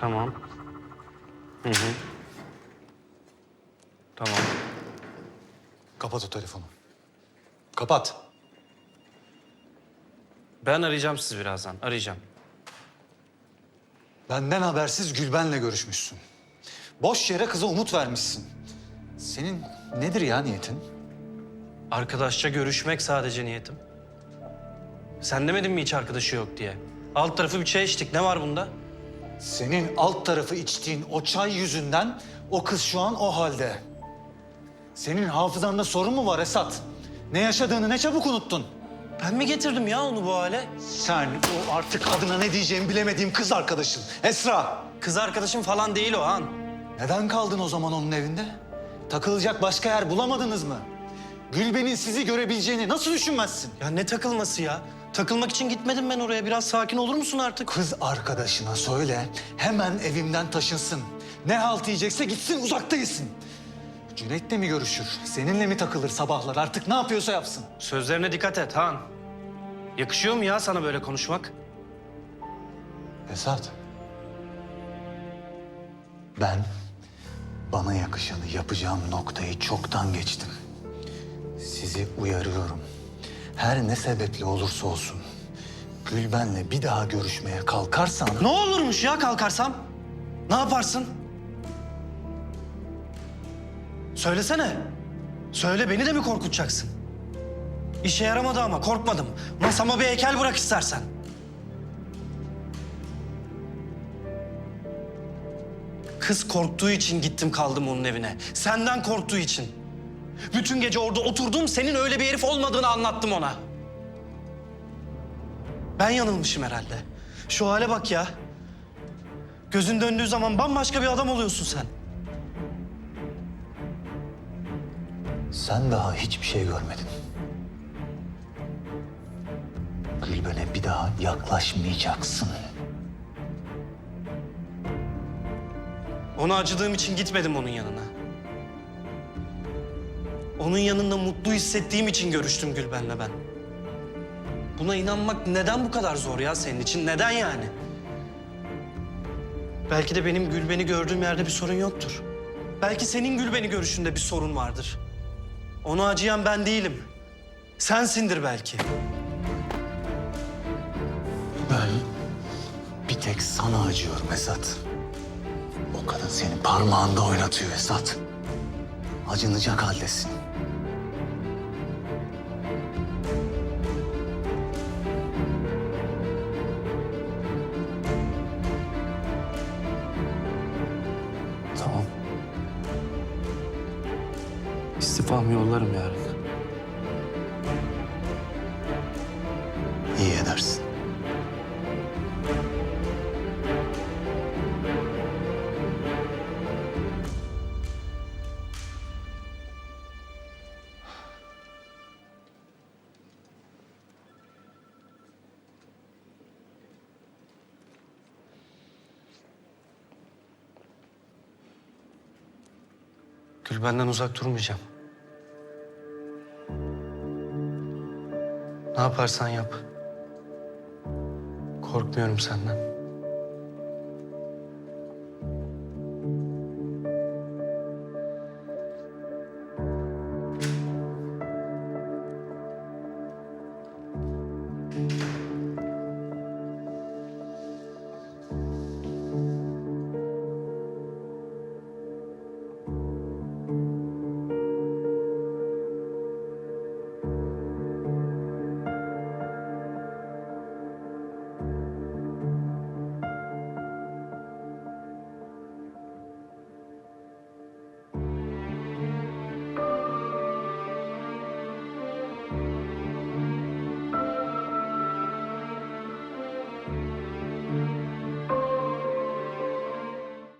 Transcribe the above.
Tamam. Hı hı. Tamam. Kapat o telefonu. Kapat. Ben arayacağım sizi birazdan. Arayacağım. Benden habersiz Gülben'le görüşmüşsün. Boş yere kıza umut vermişsin. Senin nedir ya niyetin? Arkadaşça görüşmek sadece niyetim. Sen demedin mi hiç arkadaşı yok diye? Alt tarafı bir çay içtik. Ne var bunda? Senin alt tarafı içtiğin o çay yüzünden o kız şu an o halde. Senin hafızanda sorun mu var Esat? Ne yaşadığını ne çabuk unuttun. Ben mi getirdim ya onu bu hale? Sen o artık adına ne diyeceğimi bilemediğim kız arkadaşın Esra. Kız arkadaşım falan değil o Han. Neden kaldın o zaman onun evinde? Takılacak başka yer bulamadınız mı? Gülben'in sizi görebileceğini nasıl düşünmezsin? Ya ne takılması ya? Takılmak için gitmedim ben oraya. Biraz sakin olur musun artık? Kız arkadaşına söyle, hemen evimden taşınsın. Ne halt yiyecekse gitsin, uzakta yesin. Cüneyt'le mi görüşür, seninle mi takılır sabahlar? Artık ne yapıyorsa yapsın. Sözlerine dikkat et Han. Yakışıyor mu ya sana böyle konuşmak? Esat. Ben bana yakışanı yapacağım noktayı çoktan geçtim. Sizi uyarıyorum. Her ne sebeple olursa olsun Gülben'le bir daha görüşmeye kalkarsan... Ne olurmuş ya kalkarsam? Ne yaparsın? Söylesene. Söyle beni de mi korkutacaksın? İşe yaramadı ama korkmadım. Masama bir heykel bırak istersen. Kız korktuğu için gittim kaldım onun evine. Senden korktuğu için. Bütün gece orada oturdum senin öyle bir herif olmadığını anlattım ona. Ben yanılmışım herhalde. Şu hale bak ya. Gözün döndüğü zaman bambaşka bir adam oluyorsun sen. Sen daha hiçbir şey görmedin. Gülben'e bir daha yaklaşmayacaksın. Ona acıdığım için gitmedim onun yanına. Onun yanında mutlu hissettiğim için görüştüm Gülben'le ben. Buna inanmak neden bu kadar zor ya senin için? Neden yani? Belki de benim Gülben'i gördüğüm yerde bir sorun yoktur. Belki senin Gülben'i görüşünde bir sorun vardır. Ona acıyan ben değilim. Sensindir belki. Ben bir tek sana acıyorum Esat. O kadın seni parmağında oynatıyor Esat. Acınacak haldesin. İstifamı yollarım yarın. İyi edersin. Gül benden uzak durmayacağım. Ne yaparsan yap. Korkmuyorum senden.